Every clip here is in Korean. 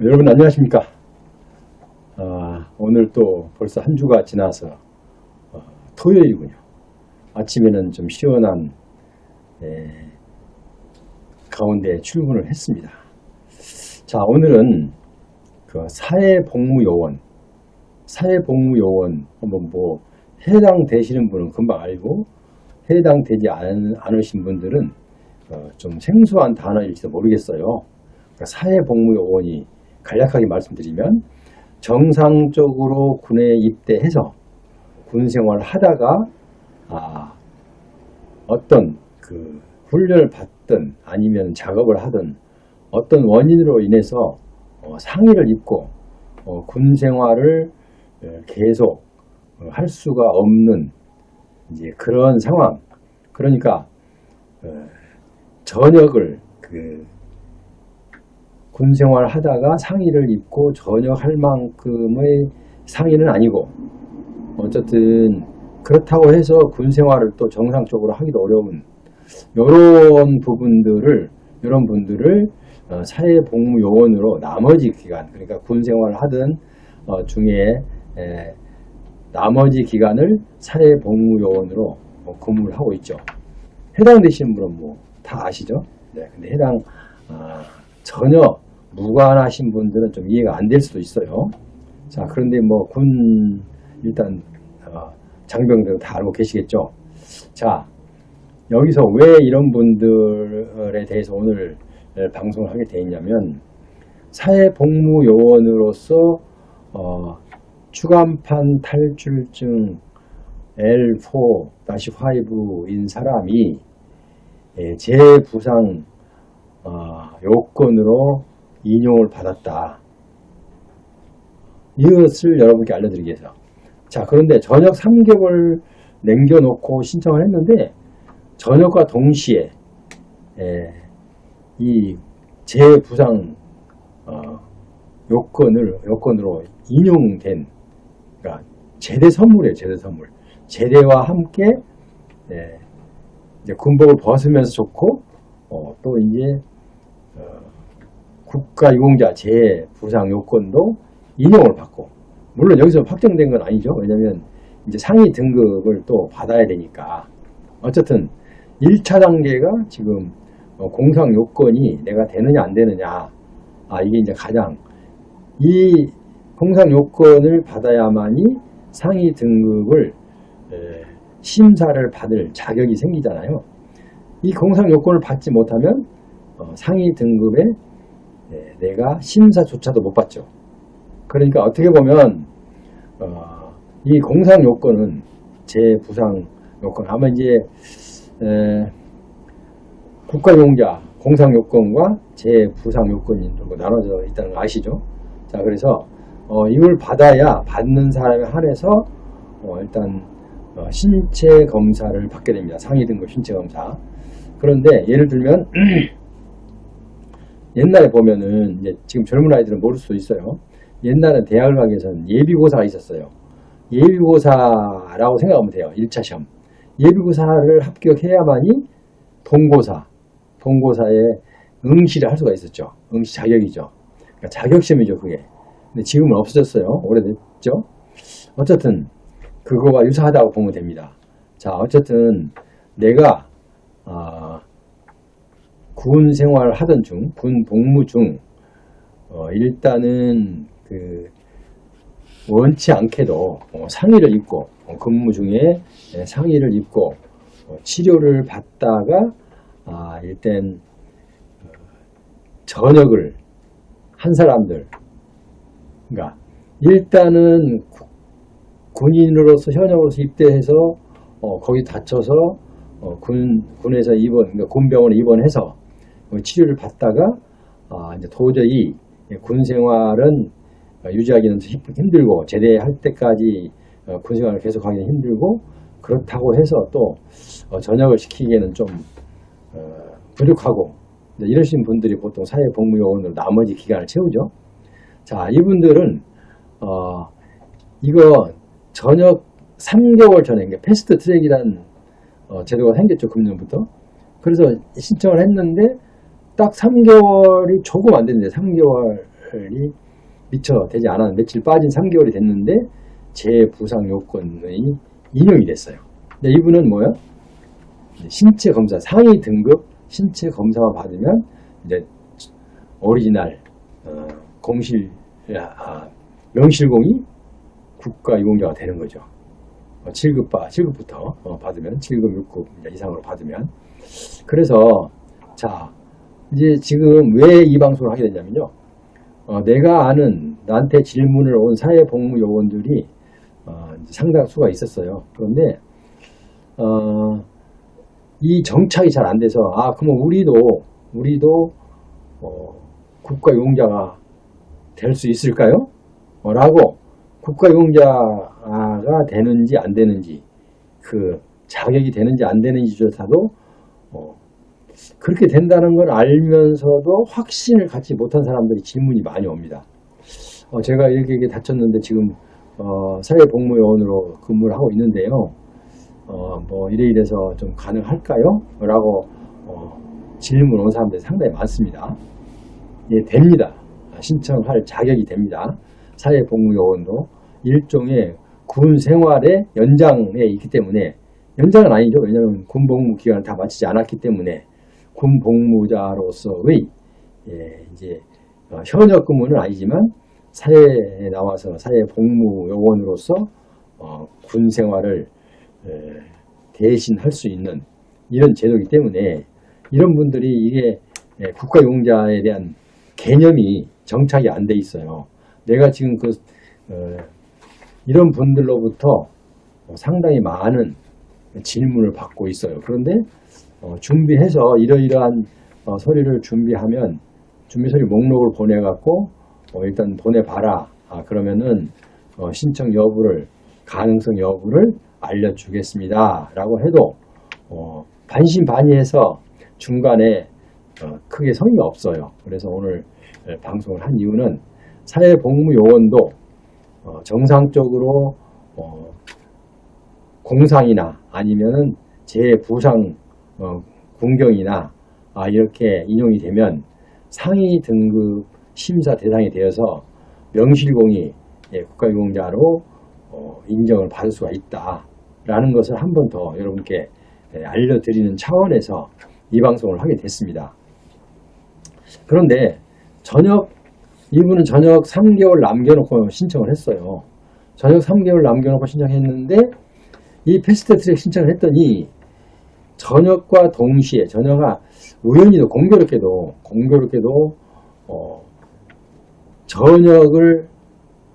여러분 안녕하십니까? 아, 오늘 또 벌써 한 주가 지나서 어, 토요일이군요. 아침에는 좀 시원한 예, 가운데 출근을 했습니다. 자, 오늘은 그 사회복무요원, 사회복무요원 한번 뭐 해당 되시는 분은 금방 알고 해당 되지 않, 않으신 분들은 어, 좀 생소한 단어일지도 모르겠어요. 그러니까 사회복무요원이 간략하게 말씀드리면 정상적으로 군에 입대해서 군 생활을 하다가 아, 어떤 그 훈련을 받든 아니면 작업을 하든 어떤 원인으로 인해서 어, 상의를 입고 어, 군 생활을 에, 계속 어, 할 수가 없는 이제 그런 상황. 그러니까 어, 전역을 그 군 생활을 하다가 상의를 입고 전역할 만큼의 상의는 아니고 어쨌든 그렇다고 해서 군 생활을 또 정상적으로 하기도 어려운 이런 부분들을 이런 분들을 어, 사회복무 요원으로 나머지 기간 그러니까 군 생활을 하든 어, 중에 에, 나머지 기간을 사회복무 요원으로 뭐 근무를 하고 있죠. 해당되시는 분은 뭐 다 아시죠? 네, 근데 해당 아, 전혀 무관하신 분들은 좀 이해가 안 될 수도 있어요. 자, 그런데 뭐 군 일단 어, 장병들은 다 알고 계시겠죠. 자, 여기서 왜 이런 분들에 대해서 오늘 방송을 하게 되었냐면 사회복무요원으로서 어, 추간판 탈출증 L4-5인 사람이 예, 재부상 어, 요건으로 인용을 받았다. 이것을 여러분께 알려드리기 위해서. 자, 그런데 전역 3개월 남겨놓고 신청을 했는데, 전역과 동시에, 에, 이 재부상, 어, 요건을, 요건으로 인용된, 그러니까 제대 선물이에요, 제대 선물. 제대와 함께, 에, 이제 군복을 벗으면서 좋고, 어, 또 이제, 어, 국가유공자 재부상 요건도 인용을 받고 물론 여기서 확정된 건 아니죠. 왜냐하면 이제 상위 등급을 또 받아야 되니까 어쨌든 1차 단계가 지금 어, 공상 요건이 내가 되느냐 안 되느냐 아 이게 이제 가장 이 공상 요건을 받아야만이 상위 등급을 에, 심사를 받을 자격이 생기잖아요. 이 공상 요건을 받지 못하면 어, 상위 등급에 네, 내가 심사조차도 못 받죠. 그러니까 어떻게 보면 어, 이 공상 요건은 제 부상 요건 아마 이제 에, 국가용자 공상 요건과 제 부상 요건이 좀 나눠져 있다는 거 아시죠? 자 그래서 어, 이걸 받아야 받는 사람에 한해서 어, 일단 어, 신체 검사를 받게 됩니다. 상위 등급 신체 검사. 그런데 예를 들면 옛날에 보면은 이제 지금 젊은 아이들은 모를 수도 있어요. 옛날에 대학을 가기 위해서는 예비고사가 있었어요. 예비고사라고 생각하면 돼요. 1차 시험. 예비고사를 합격해야만이 동고사, 동고사에 응시를 할 수가 있었죠. 응시 자격이죠. 그러니까 자격시험이죠, 그게. 근데 지금은 없어졌어요. 오래됐죠. 어쨌든 그거와 유사하다고 보면 됩니다. 자, 어쨌든 내가 아, 군 생활 하던 중, 군 복무 중, 어, 일단은 그 원치 않게도 어, 상의를 입고 어, 근무 중에 예, 상의를 입고 어, 치료를 받다가 아, 일단 어, 전역을 한 사람들, 그러니까 일단은 구- 군인으로서 현역으로서 입대해서 어, 거기 다쳐서 어, 군 군에서 입원, 그러니까 군병원에 입원해서 어, 치료를 받다가 아, 이제 도저히 군 생활은 어, 유지하기는 힘- 힘들고 제대할 때까지 어, 군 생활을 계속하기는 힘들고 그렇다고 해서 또 어, 전역을 시키기에는 좀 어, 부족하고 이러신 분들이 보통 사회복무요원으로 나머지 기간을 채우죠. 자, 이분들은 어, 이거 전역 3개월 전에 그러니까 패스트 트랙이라는 어, 제도가 생겼죠 금년부터. 그래서 신청을 했는데 딱 3개월이 조금 안 됐는데 3개월 검사를 미처 되지 않았는 며칠 빠진 3개월이 됐는데 재부상 요건의 인용이 됐어요. 근데 이분은 뭐야? 신체 검사 상위 등급 신체 검사만 받으면 이제 오리지널 어, 공실 아, 명실공히 국가 유공자가 되는 거죠. 어, 7급 바 7급부터 어, 받으면 7급 6급 이상으로 받으면 그래서 자 이제 지금 왜 이 방송을 하게 됐냐면요. 어, 내가 아는 나한테 질문을 온 사회복무 요원들이 어, 상당수가 있었어요. 그런데 어, 이 정착이 잘 안 돼서 아 그러면 우리도 우리도 어, 국가 용자가 될 수 있을까요? 어, 라고 국가 용자가 되는지 안 되는지 그 자격이 되는지 안 되는지조차도 어, 그렇게 된다는 걸 알면서도 확신을 갖지 못한 사람들이 질문이 많이 옵니다. 어, 제가 이렇게 다쳤는데 지금 어, 사회복무요원으로 근무를 하고 있는데요. 어, 뭐 이래 이래서 좀 가능할까요? 라고 어, 질문 온 사람들이 상당히 많습니다. 예, 됩니다. 신청할 자격이 됩니다. 사회복무요원도 일종의 군 생활의 연장에 있기 때문에 연장은 아니죠. 왜냐하면 군 복무 기간을 다 마치지 않았기 때문에 군 복무자로서의 예, 이제 어, 현역 근무는 아니지만 사회에 나와서 사회 복무 요원으로서 어, 군 생활을 에, 대신 할 수 있는 이런 제도이기 때문에 이런 분들이 이게 예, 국가 용자에 대한 개념이 정착이 안 돼 있어요. 내가 지금 그 어, 이런 분들로부터 어, 상당히 많은 질문을 받고 있어요. 그런데 어, 준비해서 이러이러한 어, 서류를 준비하면 준비 서류 목록을 보내갖고 어, 일단 보내봐라. 아, 그러면은 어, 신청 여부를 가능성 여부를 알려주겠습니다. 라고 해도 어, 반신반의해서 중간에 어, 크게 성의가 없어요. 그래서 오늘 에, 방송을 한 이유는 사회복무요원도 어, 정상적으로 어, 공상이나 아니면은 재부상 어, 군경이나 아, 이렇게 인용이 되면 상위 등급 심사 대상이 되어서 명실공히 예, 국가유공자로 어, 인정을 받을 수가 있다라는 것을 한 번 더 여러분께 예, 알려드리는 차원에서 이 방송을 하게 됐습니다. 그런데 저녁 이분은 저녁 3개월 남겨놓고 신청을 했어요. 저녁 3개월 남겨놓고 신청했는데 이 패스트트랙 신청을 했더니 저녁과 동시에 저녁아 우연히도 공교롭게도 공교롭게도 어, 저녁을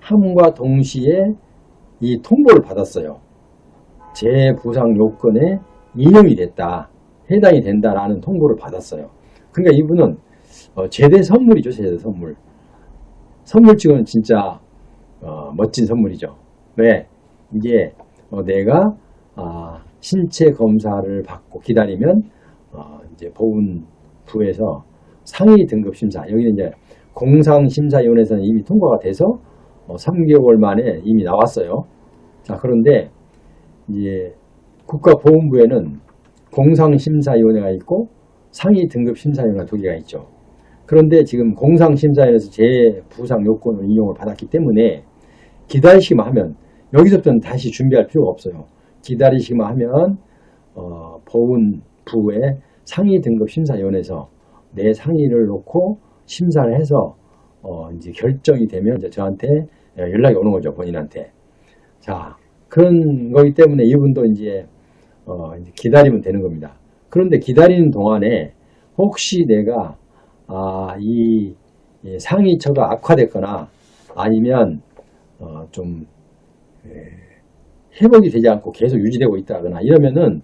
함과 동시에 이 통보를 받았어요. 재부상 요건에 인용이 됐다. 해당이 된다라는 통보를 받았어요. 그러니까 이분은 어, 제대 선물이죠. 제대 선물. 선물 찍은 진짜 어, 멋진 선물이죠. 왜? 이게 어, 내가 아, 신체 검사를 받고 기다리면 어, 이제 보훈부에서 상위 등급 심사 여기는 이제 공상 심사위원회에서는 이미 통과가 돼서 어, 3개월 만에 이미 나왔어요. 자 그런데 이제 국가보훈부에는 공상 심사위원회가 있고 상위 등급 심사위원회가 두 개가 있죠. 그런데 지금 공상 심사위원회에서 재부상 요건을 인용을 받았기 때문에 기다리시기만 하면 여기서부터는 다시 준비할 필요가 없어요. 기다리시기만 하면 어, 보훈부의 상위 등급 심사위원회에서 내 상위를 놓고 심사를 해서 어, 이제 결정이 되면 이제 저한테 연락이 오는 거죠 본인한테. 자 그런 거기 때문에 이분도 이제, 어, 이제 기다리면 되는 겁니다. 그런데 기다리는 동안에 혹시 내가 아, 이, 이 상위처가 악화됐거나 아니면 어, 좀 에, 회복이 되지 않고 계속 유지되고 있다거나 이러면은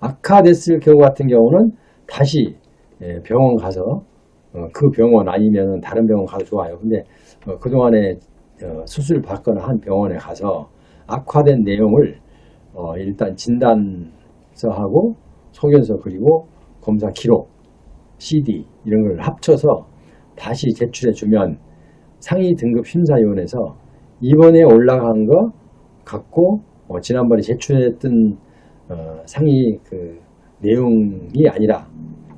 악화됐을 경우 같은 경우는 다시 예, 병원 가서 어, 그 병원 아니면 다른 병원 가도 좋아요. 근데 어, 그동안에 어, 수술 받거나 한 병원에 가서 악화된 내용을 어, 일단 진단서 하고 소견서 그리고 검사 기록 CD 이런 걸 합쳐서 다시 제출해 주면 상위 등급 심사위원회에서 이번에 올라간 거 갖고 어, 지난번에 제출했던 어, 상위 그 내용이 아니라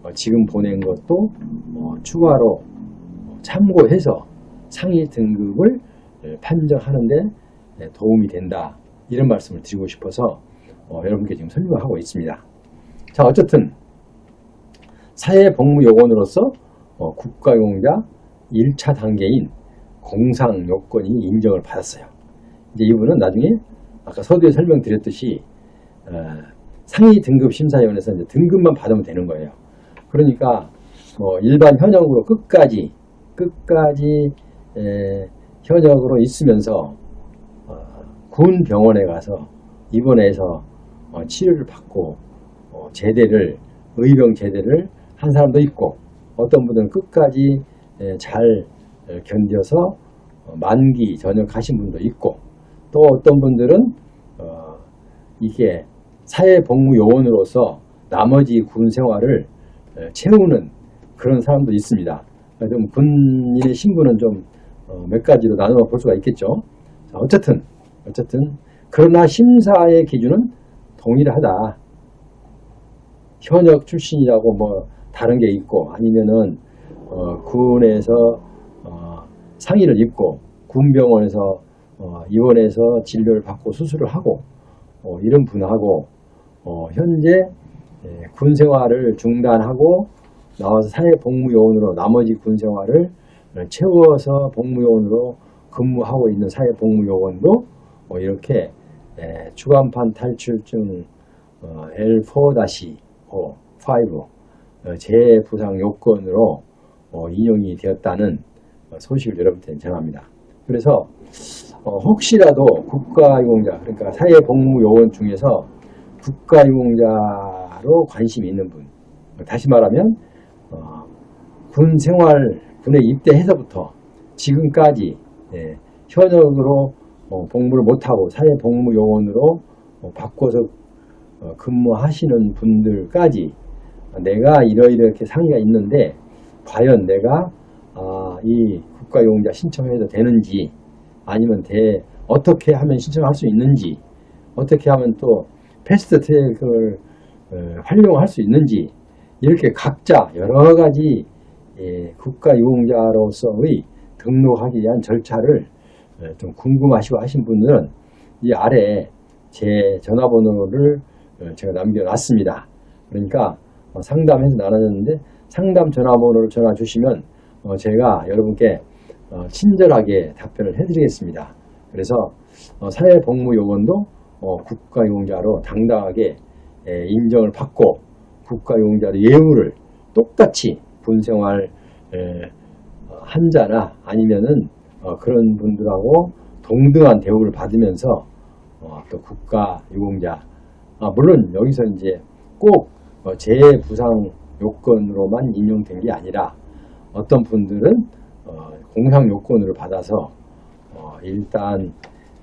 어, 지금 보낸 것도 어, 추가로 참고해서 상위 등급을 에, 판정하는데 에, 도움이 된다. 이런 말씀을 드리고 싶어서 어, 여러분께 지금 설명하고 있습니다. 자, 어쨌든 사회복무요원으로서 어, 국가용자 1차 단계인 공상 요건이 인정을 받았어요. 이제 이분은 나중에 아까 서두에 설명드렸듯이 어, 상위 등급 심사위원회에서 이제 등급만 받으면 되는 거예요. 그러니까 뭐 일반 현역으로 끝까지 끝까지 에, 현역으로 있으면서 어, 군 병원에 가서 입원해서 어, 치료를 받고 어, 제대를 의병 제대를 한 사람도 있고 어떤 분들은 끝까지 에, 잘 에, 견뎌서 어, 만기 전역하신 분도 있고 또 어떤 분들은 어, 이게 사회복무 요원으로서 나머지 군 생활을 에, 채우는 그런 사람도 있습니다. 좀 군인의 신분은 좀 어, 몇 가지로 나누어 볼 수가 있겠죠. 자, 어쨌든 어쨌든 그러나 심사의 기준은 동일하다. 현역 출신이라고 뭐 다른 게 있고 아니면은 어, 군에서 어, 상의를 입고 군병원에서 어, 입원해서 진료를 받고 수술을 하고 어, 이런 분하고 어, 현재 예, 군 생활을 중단하고 나와서 사회 복무요원으로 나머지 군 생활을 채워서 복무요원으로 근무하고 있는 사회 복무요원도 어, 이렇게 에, 주간판 탈출증 어, L4-5 5 어, 재부상 요건으로 어, 인용이 되었다는 어, 소식을 여러분한테 전합니다. 그래서 어, 혹시라도 국가유공자 그러니까 사회복무요원 중에서 국가유공자로 관심이 있는 분 다시 말하면 어, 군 생활 군에 입대해서부터 지금까지 예, 현역으로 어, 복무를 못하고 사회복무요원으로 어, 바꿔서 어, 근무하시는 분들까지 내가 이러이렇게 상의가 있는데 과연 내가 아, 이 국가용자 신청해도 되는지 아니면 대, 어떻게 하면 신청할 수 있는지 어떻게 하면 또 패스트 트랙을 어, 활용할 수 있는지 이렇게 각자 여러 가지 예, 국가유공자로서의 등록하기 위한 절차를 어, 좀 궁금하시고 하신 분들은 이 아래 제 전화번호를 어, 제가 남겨놨습니다. 그러니까 어, 상담해서 나눠졌는데 상담 전화번호를 전화 주시면 어, 제가 여러분께 어, 친절하게 답변을 해드리겠습니다. 그래서 어, 사회복무요원도 어, 국가유공자로 당당하게 에, 인정을 받고 국가유공자의 예우를 똑같이 군생활 한자나 아니면은 어, 그런 분들하고 동등한 대우를 받으면서 어, 또 국가 유공자 아, 물론 여기서 이제 꼭 어, 재부상 요건으로만 인용된 게 아니라 어떤 분들은 어, 공상 요건으로 받아서 어, 일단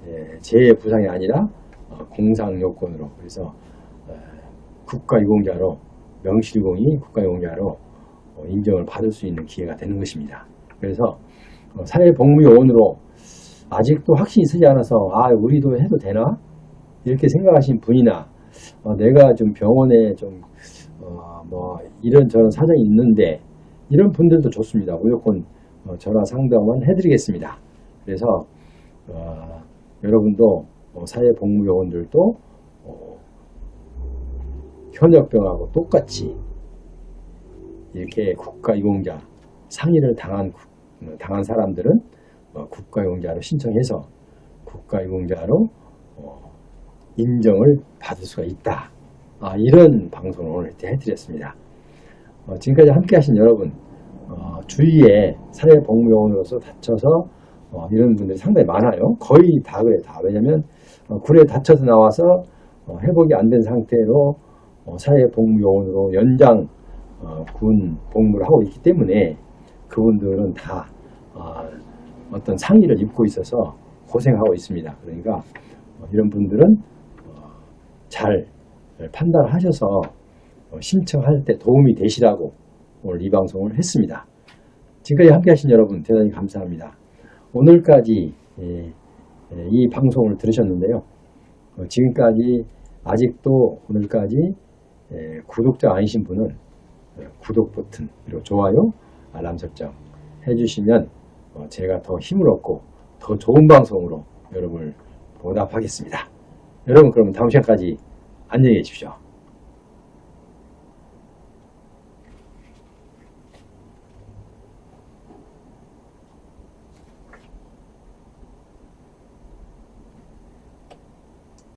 예, 재부상이 아니라 어, 공상 요건으로 그래서 에, 국가유공자로 명실공히 국가유공자로 어, 인정을 받을 수 있는 기회가 되는 것입니다. 그래서 어, 사회복무요원으로 아직도 확신이 서지 않아서 아 우리도 해도 되나 이렇게 생각하신 분이나 어, 내가 좀 병원에 좀 어, 뭐 이런저런 사정이 있는데 이런 분들도 좋습니다. 무조건 어, 전화 상담은 해드리겠습니다. 그래서 어, 여러분도 어, 사회복무요원들도 어, 현역병하고 똑같이 이렇게 국가유공자 상의를 당한 당한 사람들은 어, 국가유공자로 신청해서 국가유공자로 어, 인정을 받을 수가 있다. 아, 이런 방송을 오늘 해드렸습니다. 어, 지금까지 함께 하신 여러분, 어, 주위에 사회복무요원으로서 다쳐서 어, 이런 분들이 상당히 많아요. 거의 다 그래요. 다. 왜냐면 어, 굴에 다쳐서 나와서 어, 회복이 안 된 상태로 어, 사회복무요원으로 연장 어, 군 복무를 하고 있기 때문에 그분들은 다 어, 어떤 상의를 입고 있어서 고생하고 있습니다. 그러니까 어, 이런 분들은 어, 잘 판단하셔서 어, 신청할 때 도움이 되시라고 오늘 이 방송을 했습니다. 지금까지 함께 하신 여러분 대단히 감사합니다. 오늘까지 예, 예, 이 방송을 들으셨는데요. 어, 지금까지 아직도 오늘까지 예, 구독자 아니신 분은 예, 구독 버튼 그리고 좋아요 알람 설정 해주시면 어, 제가 더 힘을 얻고 더 좋은 방송으로 여러분을 보답하겠습니다. 여러분 그러면 다음 시간까지 안녕히 계십시오.